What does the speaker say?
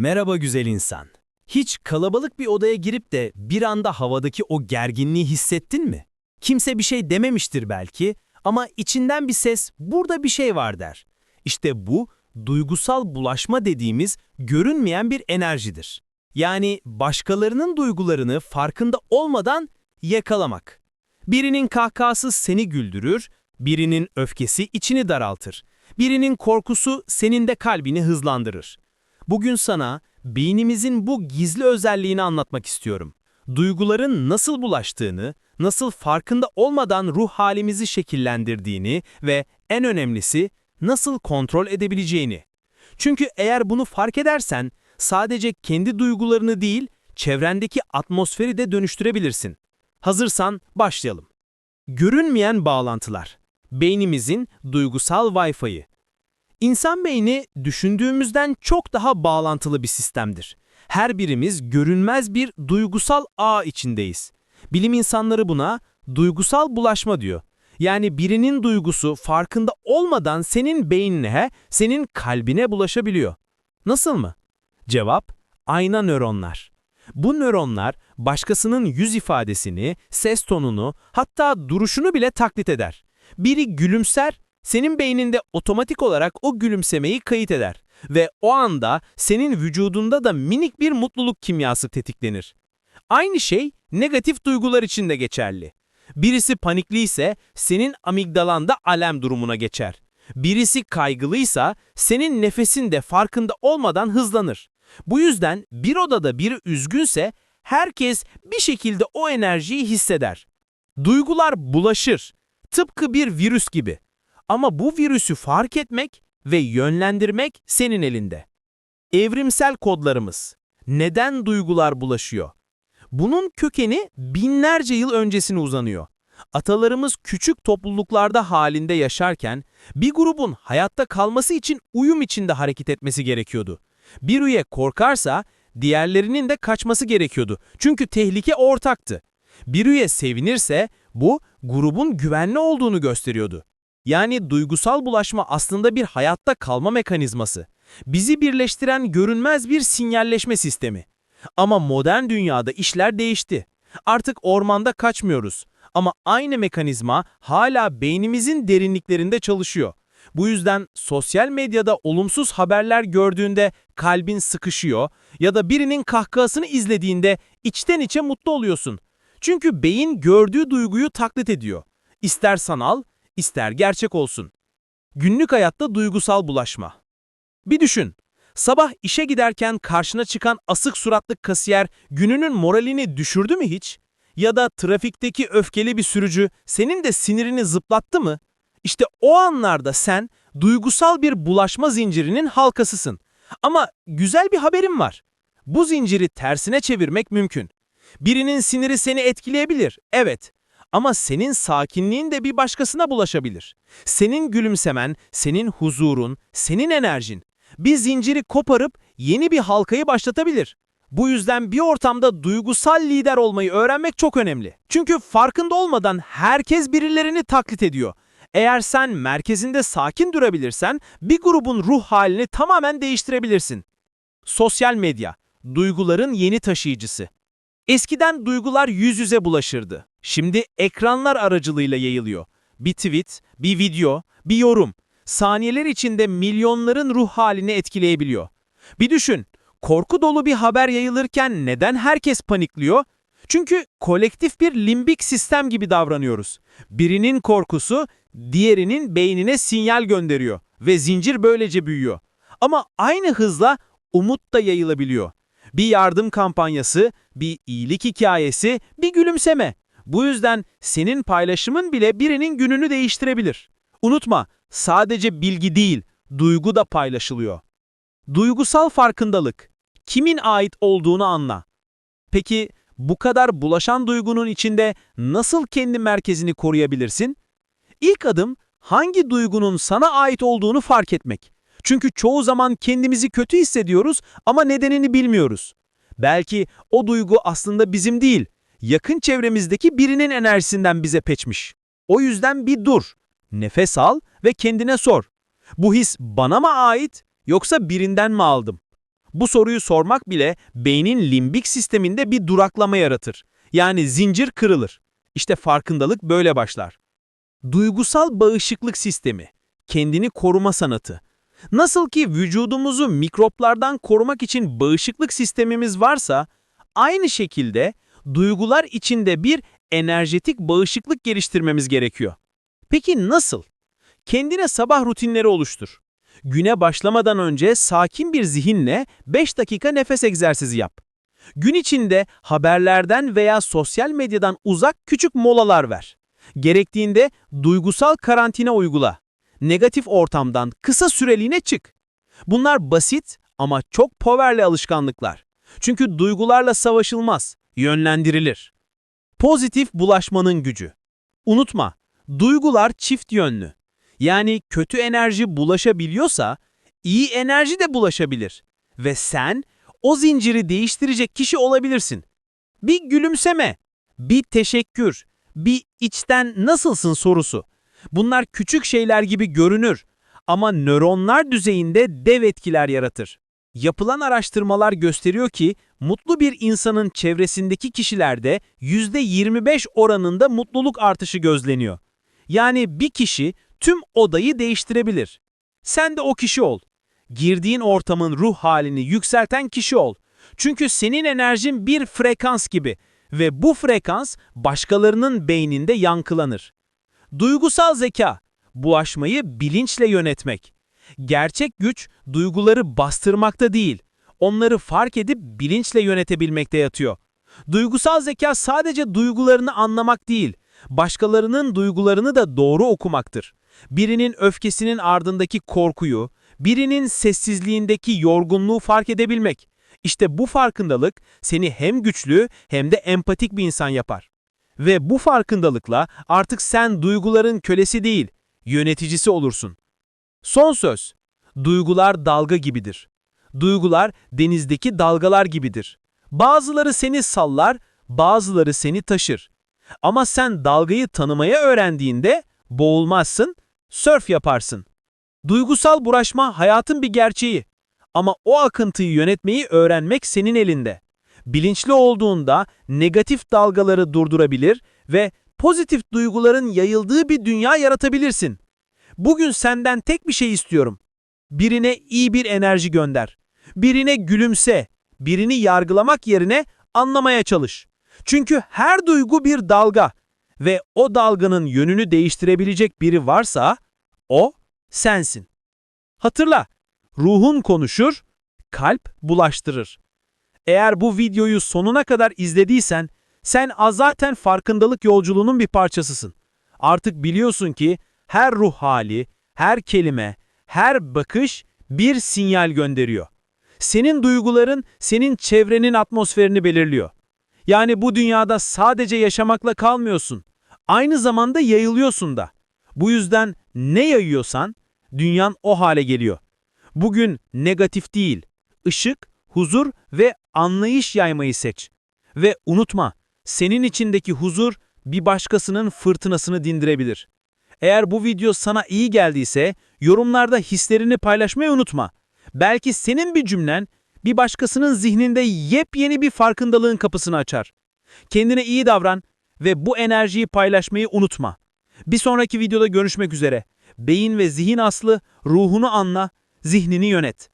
Merhaba güzel insan. Hiç kalabalık bir odaya girip de bir anda havadaki o gerginliği hissettin mi? Kimse bir şey dememiştir belki ama içinden bir ses burada bir şey var der. İşte bu duygusal bulaşma dediğimiz görünmeyen bir enerjidir. Yani başkalarının duygularını farkında olmadan yakalamak. Birinin kahkahası seni güldürür, birinin öfkesi içini daraltır. Birinin korkusu senin de kalbini hızlandırır. Bugün sana beynimizin bu gizli özelliğini anlatmak istiyorum. Duyguların nasıl bulaştığını, nasıl farkında olmadan ruh halimizi şekillendirdiğini ve en önemlisi nasıl kontrol edebileceğini. Çünkü eğer bunu fark edersen sadece kendi duygularını değil, çevrendeki atmosferi de dönüştürebilirsin. Hazırsan başlayalım. Görünmeyen bağlantılar. Beynimizin duygusal Wi-Fi'yi. İnsan beyni düşündüğümüzden çok daha bağlantılı bir sistemdir. Her birimiz görünmez bir duygusal ağ içindeyiz. Bilim insanları buna duygusal bulaşma diyor. Yani birinin duygusu farkında olmadan senin beynine, senin kalbine bulaşabiliyor. Nasıl mı? Cevap, ayna nöronlar. Bu nöronlar başkasının yüz ifadesini, ses tonunu, hatta duruşunu bile taklit eder. Biri gülümser, senin beyninde otomatik olarak o gülümsemeyi kayıt eder ve o anda senin vücudunda da minik bir mutluluk kimyası tetiklenir. Aynı şey negatif duygular için de geçerli. Birisi panikliyse senin amigdalanda alem durumuna geçer. Birisi kaygılıysa senin nefesin de farkında olmadan hızlanır. Bu yüzden bir odada biri üzgünse herkes bir şekilde o enerjiyi hisseder. Duygular bulaşır. Tıpkı bir virüs gibi. Ama bu virüsü fark etmek ve yönlendirmek senin elinde. Evrimsel kodlarımız. Neden duygular bulaşıyor? Bunun kökeni binlerce yıl öncesine uzanıyor. Atalarımız küçük topluluklarda halinde yaşarken bir grubun hayatta kalması için uyum içinde hareket etmesi gerekiyordu. Bir üye korkarsa diğerlerinin de kaçması gerekiyordu. Çünkü tehlike ortaktı. Bir üye sevinirse bu grubun güvenli olduğunu gösteriyordu. Yani duygusal bulaşma aslında bir hayatta kalma mekanizması. Bizi birleştiren görünmez bir sinyalleşme sistemi. Ama modern dünyada işler değişti. Artık ormanda kaçmıyoruz. Ama aynı mekanizma hala beynimizin derinliklerinde çalışıyor. Bu yüzden sosyal medyada olumsuz haberler gördüğünde kalbin sıkışıyor ya da birinin kahkahasını izlediğinde içten içe mutlu oluyorsun. Çünkü beyin gördüğü duyguyu taklit ediyor. İster sanal, ister gerçek olsun. Günlük hayatta duygusal bulaşma. Bir düşün. Sabah işe giderken karşına çıkan asık suratlı kasiyer gününün moralini düşürdü mü hiç? Ya da trafikteki öfkeli bir sürücü senin de sinirini zıplattı mı? İşte o anlarda sen duygusal bir bulaşma zincirinin halkasısın. Ama güzel bir haberim var. Bu zinciri tersine çevirmek mümkün. Birinin siniri seni etkileyebilir, evet. Ama senin sakinliğin de bir başkasına bulaşabilir. Senin gülümsemen, senin huzurun, senin enerjin. Bir zinciri koparıp yeni bir halkayı başlatabilir. Bu yüzden bir ortamda duygusal lider olmayı öğrenmek çok önemli. Çünkü farkında olmadan herkes birilerini taklit ediyor. Eğer sen merkezinde sakin durabilirsen bir grubun ruh halini tamamen değiştirebilirsin. Sosyal medya, duyguların yeni taşıyıcısı. Eskiden duygular yüz yüze bulaşırdı. Şimdi ekranlar aracılığıyla yayılıyor. Bir tweet, bir video, bir yorum. Saniyeler içinde milyonların ruh halini etkileyebiliyor. Bir düşün, korku dolu bir haber yayılırken neden herkes panikliyor? Çünkü kolektif bir limbik sistem gibi davranıyoruz. Birinin korkusu diğerinin beynine sinyal gönderiyor ve zincir böylece büyüyor. Ama aynı hızla umut da yayılabiliyor. Bir yardım kampanyası, bir iyilik hikayesi, bir gülümseme. Bu yüzden senin paylaşımın bile birinin gününü değiştirebilir. Unutma, sadece bilgi değil, duygu da paylaşılıyor. Duygusal farkındalık. Kimin ait olduğunu anla. Peki bu kadar bulaşan duygunun içinde nasıl kendi merkezini koruyabilirsin? İlk adım hangi duygunun sana ait olduğunu fark etmek. Çünkü çoğu zaman kendimizi kötü hissediyoruz ama nedenini bilmiyoruz. Belki o duygu aslında bizim değil, yakın çevremizdeki birinin enerjisinden bize peçmiş. O yüzden bir dur, nefes al ve kendine sor. Bu his bana mı ait yoksa birinden mi aldım? Bu soruyu sormak bile beynin limbik sisteminde bir duraklama yaratır. Yani zincir kırılır. İşte farkındalık böyle başlar. Duygusal bağışıklık sistemi, kendini koruma sanatı. Nasıl ki vücudumuzu mikroplardan korumak için bağışıklık sistemimiz varsa, aynı şekilde duygular içinde bir enerjetik bağışıklık geliştirmemiz gerekiyor. Peki nasıl? Kendine sabah rutinleri oluştur. Güne başlamadan önce sakin bir zihinle 5 dakika nefes egzersizi yap. Gün içinde haberlerden veya sosyal medyadan uzak küçük molalar ver. Gerektiğinde duygusal karantina uygula. Negatif ortamdan kısa süreliğine çık. Bunlar basit ama çok powerli alışkanlıklar. Çünkü duygularla savaşılmaz, yönlendirilir. Pozitif bulaşmanın gücü. Unutma, duygular çift yönlü. Yani kötü enerji bulaşabiliyorsa, iyi enerji de bulaşabilir. Ve sen o zinciri değiştirecek kişi olabilirsin. Bir gülümseme, bir teşekkür, bir içten nasılsın sorusu. Bunlar küçük şeyler gibi görünür ama nöronlar düzeyinde dev etkiler yaratır. Yapılan araştırmalar gösteriyor ki mutlu bir insanın çevresindeki kişilerde %25 oranında mutluluk artışı gözleniyor. Yani bir kişi tüm odayı değiştirebilir. Sen de o kişi ol. Girdiğin ortamın ruh halini yükselten kişi ol. Çünkü senin enerjin bir frekans gibi ve bu frekans başkalarının beyninde yankılanır. Duygusal zeka, bulaşmayı bilinçle yönetmek. Gerçek güç duyguları bastırmakta değil, onları fark edip bilinçle yönetebilmekte yatıyor. Duygusal zeka sadece duygularını anlamak değil, başkalarının duygularını da doğru okumaktır. Birinin öfkesinin ardındaki korkuyu, birinin sessizliğindeki yorgunluğu fark edebilmek. İşte bu farkındalık seni hem güçlü hem de empatik bir insan yapar. Ve bu farkındalıkla artık sen duyguların kölesi değil, yöneticisi olursun. Son söz. Duygular dalga gibidir. Duygular denizdeki dalgalar gibidir. Bazıları seni sallar, bazıları seni taşır. Ama sen dalgayı tanımaya öğrendiğinde boğulmazsın, sörf yaparsın. Duygusal bulaşma hayatın bir gerçeği. Ama o akıntıyı yönetmeyi öğrenmek senin elinde. Bilinçli olduğunda negatif dalgaları durdurabilir ve pozitif duyguların yayıldığı bir dünya yaratabilirsin. Bugün senden tek bir şey istiyorum. Birine iyi bir enerji gönder. Birine gülümse. Birini yargılamak yerine anlamaya çalış. Çünkü her duygu bir dalga ve o dalganın yönünü değiştirebilecek biri varsa o sensin. Hatırla, ruhun konuşur, kalp bulaştırır. Eğer bu videoyu sonuna kadar izlediysen, sen zaten farkındalık yolculuğunun bir parçasısın. Artık biliyorsun ki her ruh hali, her kelime, her bakış bir sinyal gönderiyor. Senin duyguların senin çevrenin atmosferini belirliyor. Yani bu dünyada sadece yaşamakla kalmıyorsun. Aynı zamanda yayılıyorsun da. Bu yüzden ne yayıyorsan dünyan o hale geliyor. Bugün negatif değil, ışık, huzur ve anlayış yaymayı seç. Ve unutma, senin içindeki huzur bir başkasının fırtınasını dindirebilir. Eğer bu video sana iyi geldiyse yorumlarda hislerini paylaşmayı unutma. Belki senin bir cümlen bir başkasının zihninde yepyeni bir farkındalığın kapısını açar. Kendine iyi davran ve bu enerjiyi paylaşmayı unutma. Bir sonraki videoda görüşmek üzere. Beyin ve zihin aslı, ruhunu anla, zihnini yönet.